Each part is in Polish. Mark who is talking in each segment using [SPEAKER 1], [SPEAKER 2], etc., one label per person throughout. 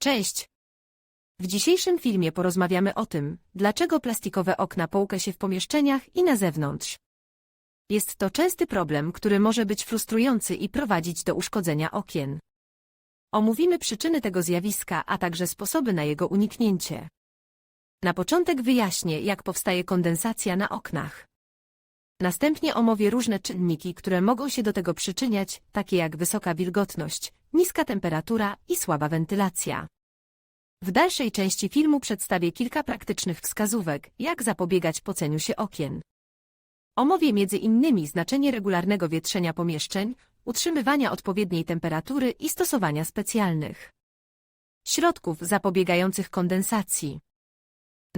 [SPEAKER 1] Cześć! W dzisiejszym filmie porozmawiamy o tym, dlaczego plastikowe okna połkę się w pomieszczeniach i na zewnątrz. Jest to częsty problem, który może być frustrujący i prowadzić do uszkodzenia okien. Omówimy przyczyny tego zjawiska, a także sposoby na jego uniknięcie. Na początek wyjaśnię, jak powstaje kondensacja na oknach. Następnie omówię różne czynniki, które mogą się do tego przyczyniać, takie jak wysoka wilgotność, niska temperatura i słaba wentylacja. W dalszej części filmu przedstawię kilka praktycznych wskazówek, jak zapobiegać poceniu się okien. Omówię innymi znaczenie regularnego wietrzenia pomieszczeń, utrzymywania odpowiedniej temperatury i stosowania specjalnych środków zapobiegających kondensacji.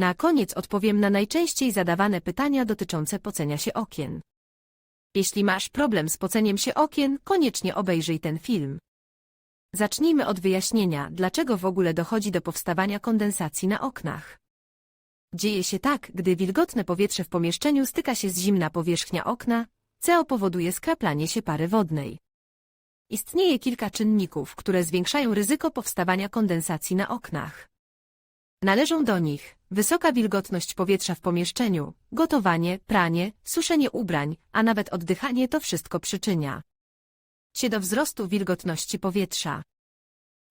[SPEAKER 1] Na koniec odpowiem na najczęściej zadawane pytania dotyczące pocenia się okien. Jeśli masz problem z poceniem się okien, koniecznie obejrzyj ten film. Zacznijmy od wyjaśnienia, dlaczego w ogóle dochodzi do powstawania kondensacji na oknach. Dzieje się tak, gdy wilgotne powietrze w pomieszczeniu styka się z zimna powierzchnia okna, CO powoduje skraplanie się pary wodnej. Istnieje kilka czynników, które zwiększają ryzyko powstawania kondensacji na oknach. Należą do nich wysoka wilgotność powietrza w pomieszczeniu, gotowanie, pranie, suszenie ubrań, a nawet oddychanie to wszystko przyczynia się do wzrostu wilgotności powietrza.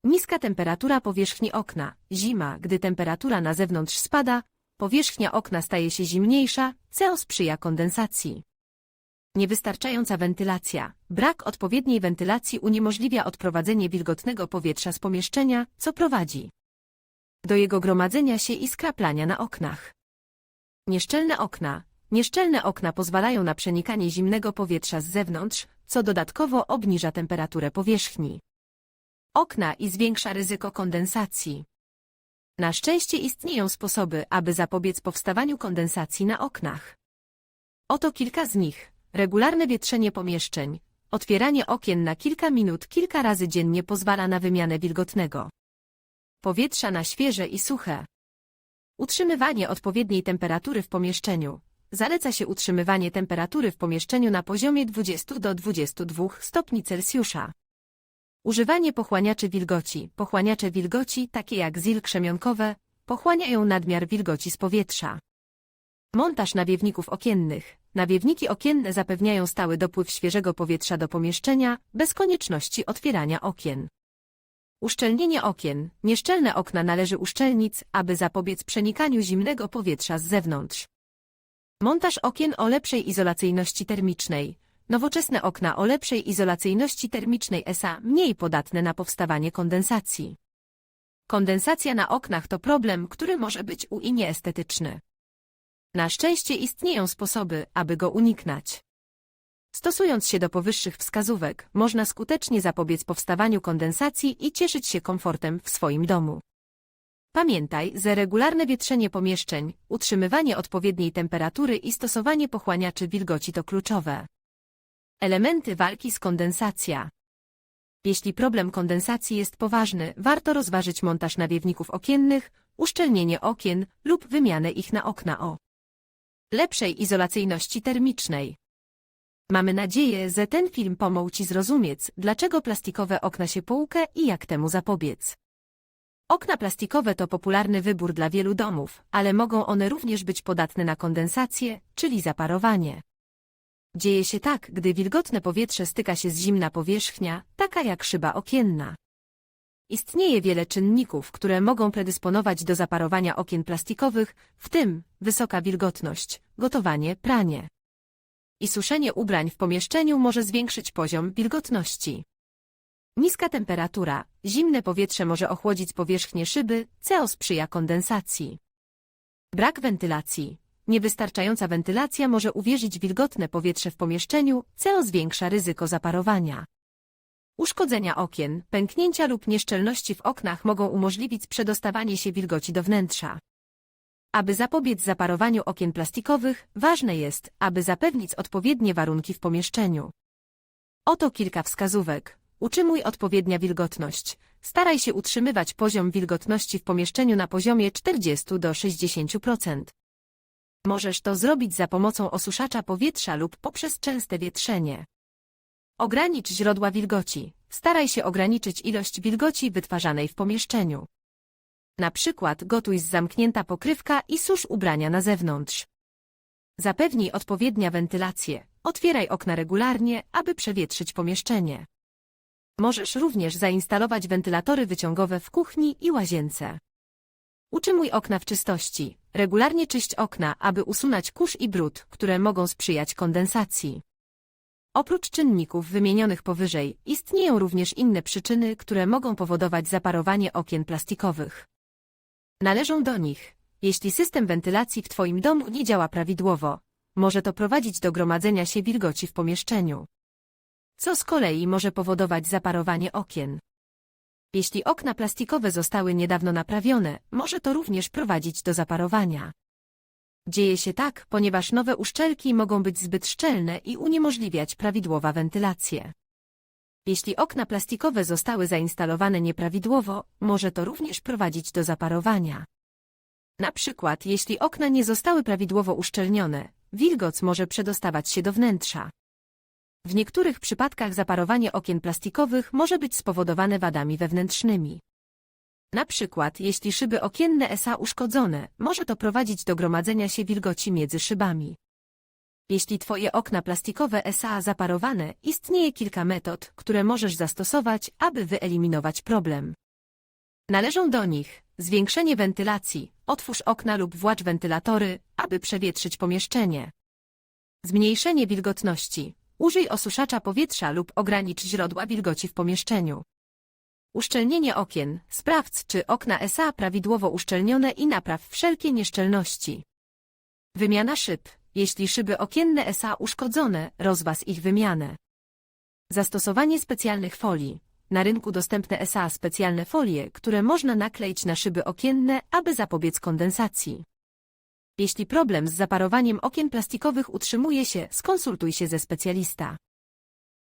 [SPEAKER 1] Niska temperatura powierzchni okna, zima, gdy temperatura na zewnątrz spada, powierzchnia okna staje się zimniejsza, CO sprzyja kondensacji. Niewystarczająca wentylacja. Brak odpowiedniej wentylacji uniemożliwia odprowadzenie wilgotnego powietrza z pomieszczenia, co prowadzi do jego gromadzenia się i skraplania na oknach. Nieszczelne okna. Nieszczelne okna pozwalają na przenikanie zimnego powietrza z zewnątrz, co dodatkowo obniża temperaturę powierzchni okna i zwiększa ryzyko kondensacji. Na szczęście istnieją sposoby, aby zapobiec powstawaniu kondensacji na oknach. Oto kilka z nich. Regularne wietrzenie pomieszczeń. Otwieranie okien na kilka minut kilka razy dziennie pozwala na wymianę wilgotnego powietrza na świeże i suche. Utrzymywanie odpowiedniej temperatury w pomieszczeniu. Zaleca się utrzymywanie temperatury w pomieszczeniu na poziomie 20 do 22 stopni Celsjusza. Używanie pochłaniaczy wilgoci. Pochłaniacze wilgoci, takie jak zil krzemionkowe, pochłaniają nadmiar wilgoci z powietrza. Montaż nawiewników okiennych. Nawiewniki okienne zapewniają stały dopływ świeżego powietrza do pomieszczenia, bez konieczności otwierania okien. Uszczelnienie okien. Nieszczelne okna należy uszczelnić, aby zapobiec przenikaniu zimnego powietrza z zewnątrz. Montaż okien o lepszej izolacyjności termicznej. Nowoczesne okna o lepszej izolacyjności termicznej SA mniej podatne na powstawanie kondensacji. Kondensacja na oknach to problem, który może być u i nieestetyczny. Na szczęście istnieją sposoby, aby go uniknąć. Stosując się do powyższych wskazówek, można skutecznie zapobiec powstawaniu kondensacji i cieszyć się komfortem w swoim domu. Pamiętaj, że regularne wietrzenie pomieszczeń, utrzymywanie odpowiedniej temperatury i stosowanie pochłaniaczy wilgoci to kluczowe. Elementy walki z kondensacja. Jeśli problem kondensacji jest poważny, warto rozważyć montaż nawiewników okiennych, uszczelnienie okien lub wymianę ich na okna o lepszej izolacyjności termicznej. Mamy nadzieję, że ten film pomógł Ci zrozumieć, dlaczego plastikowe okna się połkę i jak temu zapobiec. Okna plastikowe to popularny wybór dla wielu domów, ale mogą one również być podatne na kondensację, czyli zaparowanie. Dzieje się tak, gdy wilgotne powietrze styka się z zimna powierzchnia, taka jak szyba okienna. Istnieje wiele czynników, które mogą predysponować do zaparowania okien plastikowych, w tym wysoka wilgotność, gotowanie, pranie i suszenie ubrań w pomieszczeniu może zwiększyć poziom wilgotności. Niska temperatura, zimne powietrze może ochłodzić powierzchnię szyby, CO sprzyja kondensacji. Brak wentylacji. Niewystarczająca wentylacja może uwierzyć wilgotne powietrze w pomieszczeniu, CO zwiększa ryzyko zaparowania. Uszkodzenia okien, pęknięcia lub nieszczelności w oknach mogą umożliwić przedostawanie się wilgoci do wnętrza. Aby zapobiec zaparowaniu okien plastikowych, ważne jest, aby zapewnić odpowiednie warunki w pomieszczeniu. Oto kilka wskazówek. Utrzymuj odpowiednia wilgotność. Staraj się utrzymywać poziom wilgotności w pomieszczeniu na poziomie 40 do 60%. Możesz to zrobić za pomocą osuszacza powietrza lub poprzez częste wietrzenie. Ogranicz źródła wilgoci. Staraj się ograniczyć ilość wilgoci wytwarzanej w pomieszczeniu. Na przykład gotuj z zamknięta pokrywka i susz ubrania na zewnątrz. Zapewnij odpowiednia wentylację. Otwieraj okna regularnie, aby przewietrzyć pomieszczenie. Możesz również zainstalować wentylatory wyciągowe w kuchni i łazience. Utrzymuj okna w czystości. Regularnie czyść okna, aby usunąć kurz i brud, które mogą sprzyjać kondensacji. Oprócz czynników wymienionych powyżej, istnieją również inne przyczyny, które mogą powodować zaparowanie okien plastikowych. Należą do nich, jeśli system wentylacji w Twoim domu nie działa prawidłowo, może to prowadzić do gromadzenia się wilgoci w pomieszczeniu. Co z kolei może powodować zaparowanie okien. Jeśli okna plastikowe zostały niedawno naprawione, może to również prowadzić do zaparowania. Dzieje się tak, ponieważ nowe uszczelki mogą być zbyt szczelne i uniemożliwiać prawidłowa wentylację. Jeśli okna plastikowe zostały zainstalowane nieprawidłowo, może to również prowadzić do zaparowania. Na przykład, jeśli okna nie zostały prawidłowo uszczelnione, wilgoc może przedostawać się do wnętrza. W niektórych przypadkach zaparowanie okien plastikowych może być spowodowane wadami wewnętrznymi. Na przykład, jeśli szyby okienne SA uszkodzone, może to prowadzić do gromadzenia się wilgoci między szybami. Jeśli Twoje okna plastikowe SA zaparowane, istnieje kilka metod, które możesz zastosować, aby wyeliminować problem. Należą do nich zwiększenie wentylacji, otwórz okna lub włącz wentylatory, aby przewietrzyć pomieszczenie. Zmniejszenie wilgotności, użyj osuszacza powietrza lub ogranicz źródła wilgoci w pomieszczeniu. Uszczelnienie okien, sprawdź, czy okna SA prawidłowo uszczelnione i napraw wszelkie nieszczelności. Wymiana szyb, jeśli szyby okienne SA uszkodzone, rozwas ich wymianę. Zastosowanie specjalnych folii. Na rynku dostępne SA specjalne folie, które można nakleić na szyby okienne, aby zapobiec kondensacji. Jeśli problem z zaparowaniem okien plastikowych utrzymuje się, skonsultuj się ze specjalista.